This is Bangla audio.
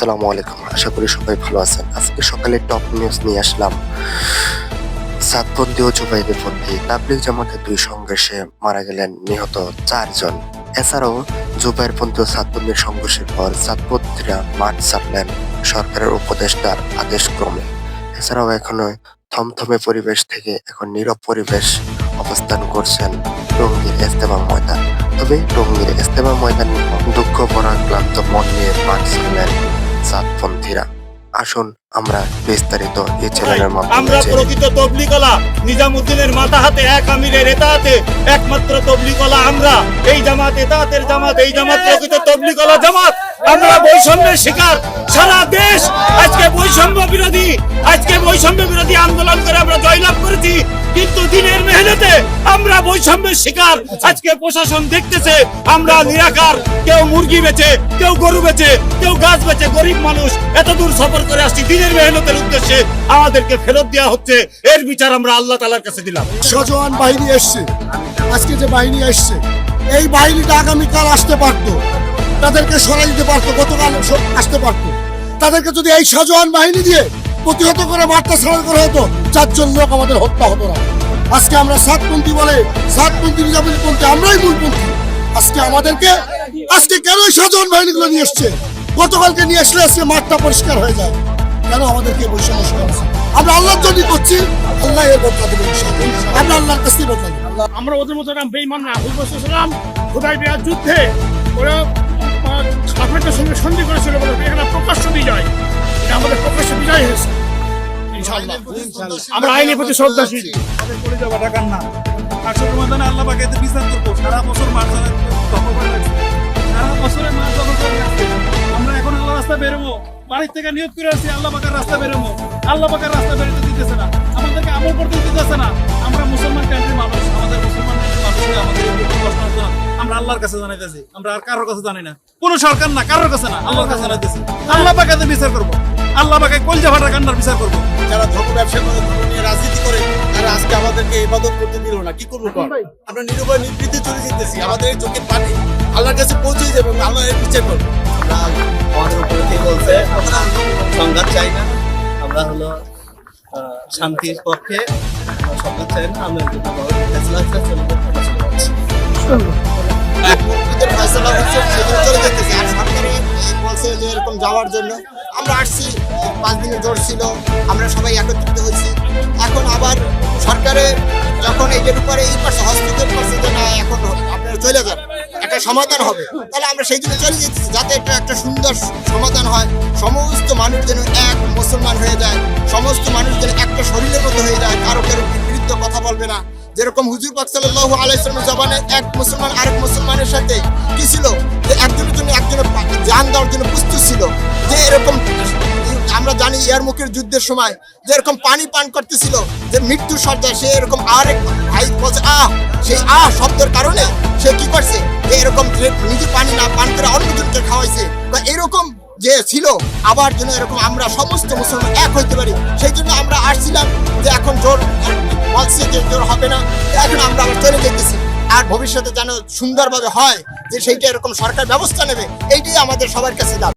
আসসালামু আলাইকুম। আশা করি সবাই ভালো আছেন। আজকে সকালে টপ নিউজ নিয়ে আসলাম সাতবন্দি ও জুবাইদের তাবলিগ জামাতের দুই সংঘর্ষে মারা গেলেন নিহত চারজন। এছাড়াও জুবাইর পন্থী ও সাতবন্দির সংঘর্ষের পর সাতপন্থীরা মাঠ ছাড়লেন সরকারের উপদেষ্টার আদেশ ক্রমে এছাড়াও এখনও থমথমে পরিবেশ থেকে এখন নীরব পরিবেশ অবস্থান করছেন টঙ্গীর ইস্তেমা ময়দান। তবে টঙ্গীর ইস্তেমা ময়দান দুঃখ ভরা, ক্লান্ত মন নিয়ে মাঠ ছাড়লেন সাতপন্থীরা আসুন আমরা বিস্তারিত এই চ্যানেলের মাধ্যমে আমরা প্রকৃত তবলিগলা নিজামুদ্দিনের মাথা হাতে এক আমিরের এতাতে একমাত্র তবলিগলা আমরা। এই জামাত এতাতের জামাত এই জামাত প্রকৃত তবলিগলা জামাত। আমরা বৈষম্যের শিকার সারা দেশ আজকে বৈষম্য বিরোধী আজকে বৈষম্য বিরোধী আন্দোলন করে আমরা করেছি, কিন্তু দিনের মেহনতে আমরা বৈষম্যের শিকার। আজকে প্রশাসন দেখতেছে, আমরা নিরাকার। কেউ মুরগি বেচে, কেউ গরু বেচে, কেউ গাছ বেচে, গরিব মানুষ। এত দূর সফর করে আসছি দিনের মেহনতের উদ্দেশ্যে। আমাদেরকে ফেরত দেওয়া হচ্ছে, এর বিচার আমরা আল্লাহ তালার কাছে দিলাম। সজওয়ান বাহিনী এসছে। আজকে যে বাহিনী এসছে, এই বাহিনীটা আগামীকাল আসতে পারতো। তাদেরকে সরাই দিতে পারতো, গতকাল আসতে পারতো। তাদেরকে যদি এই সজওয়ান বাহিনী দিয়ে প্রতিহত করে বার্তা ছাড়া করা হতো চারজন লোক আমাদের হত্যা হতো না। আজকে আমরা সাতপন্থী বলে সাতপন্থী নিজামপন্থী আমরাই মূলপন্থী। আজকে আমাদেরকে, আজকে কেন এই সজওয়ান বাহিনীগুলো নিয়ে এসছে? গতকালকে নিয়ে আসলে আজকে মাঠটা পরিষ্কার হয়ে যায়। কেন আমাদেরকে বৈষম্য হচ্ছে? আমরা আল্লাহর জন্য করছি, আল্লাহ এর বদলা ইনশাআল্লাহ। আমরা আল্লাহর কাছে বদলা আমরা ওদের মতো এরকম বেইমান না। হুজুরাম খোদাই বিয়ার যুদ্ধে ওরা আপনাদের সঙ্গে সন্ধি করেছিল বলে আমরা আইনের প্রতি শ্রদ্ধাশীল। করে যাওয়া টাকার না। আসল ময়দানে আল্লাহ পাকে বিচার করব। সারা বছর মাছ দখল করে রাখছে। সারা বছরে মাছ দখল করে রাখছে। আমরা এখন আল্লাহ রাস্তা বেরোবো। বাড়ির থেকে নিয়োগ করে আসছি আল্লাহ পাকের রাস্তা বেরোবো। আল্লাহ পাকের রাস্তা বেরোতে দিতেছে না। আমাদেরকে আমল করতে দিতেছে না। আমরা মুসলমান কান্ট্রির মানুষ। আমাদের মুসলমান মানুষকে। আমরা আল্লাহর কাছে জানাইতেছি। আমরা আর কারোর কাছে জানি না। কোনো সরকার না কারোর কাছে না। আল্লাহর কাছে জানাইতেছি। আল্লাহ পাকে বিচার করব। আল্লাহ পাকে কলজা ফাটা কান্নার বিচার করব। যারা ধর্ম ব্যবসা করে ধর্ম নিয়ে রাজনীতি করে তারা আজকে আমাদেরকে ইবাদত করতে দিল না। কি করব আমরা নিরুপায় নিবৃত্তি চলে যেতেছি আমাদের এই চোখের পানি আল্লাহর কাছে পৌঁছে যাবে আল্লাহ এর বিচার করবে। আমরা আমাদের উপরে থেকে বলছে? আমরা সংঘাত চাই না। আমরা হলো শান্তির পক্ষে সংঘাত চাই না। আমরা বড় ফেসলা চলে যাচ্ছি। ফয়সালা হচ্ছে সেখানে চলে যেতেছি। আর সরকারি বলছে যে এরকম যাওয়ার জন্য আমরা আসছি, পাঁচ দিনের জোর ছিল, আমরা সবাই একত্রিত হয়েছি। এখন আবার সরকারে যখন এটার উপরে এই পাশে, হস্তক্ষেপ করছে যে না, এখন আপনারা চলে যান, একটা সমাধান হবে। তাহলে আমরা সেই জন্য চলে যেতেছি, যাতে এটা একটা সুন্দর সমাধান হয়। সমস্ত মানুষ যেন এক মুসলমান হয়ে যায়, সমস্ত মানুষ যেন একটা শরীরের মতো হয়ে যায়, কারও কারও বিপরীত কথা বলবে না। যেরকম হুজুর পাক সাল্লাল্লাহু আলাইহি সাল্লামের জবানে এক মুসলমান আমরা জানি ইয়ারমুখের যুদ্ধের সময় যে এরকম পানি পান করতেছিল, যে মৃত্যু সজ্জায় সে এরকম আরেক ভাই বলছে, আহ সেই আহ শব্দের কারণে সে কি করছে? যে এরকম নিজে পানি না পান করে অন্যজনকে খাওয়াইছে, বা এরকম যে ছিল, আবার যেন এরকম আমরা সমস্ত মুসলমান এক হইতে পারি। সেই জন্য আমরা আসছিলাম যে এখন জোর বলছে যে জোর হবে না এখন আমরা আবার চলে যেতেছি আর ভবিষ্যতে যেন সুন্দরভাবে হয়, যে সেইটা এরকম সরকার ব্যবস্থা নেবে, এইটাই আমাদের সবার কাছে দাবি।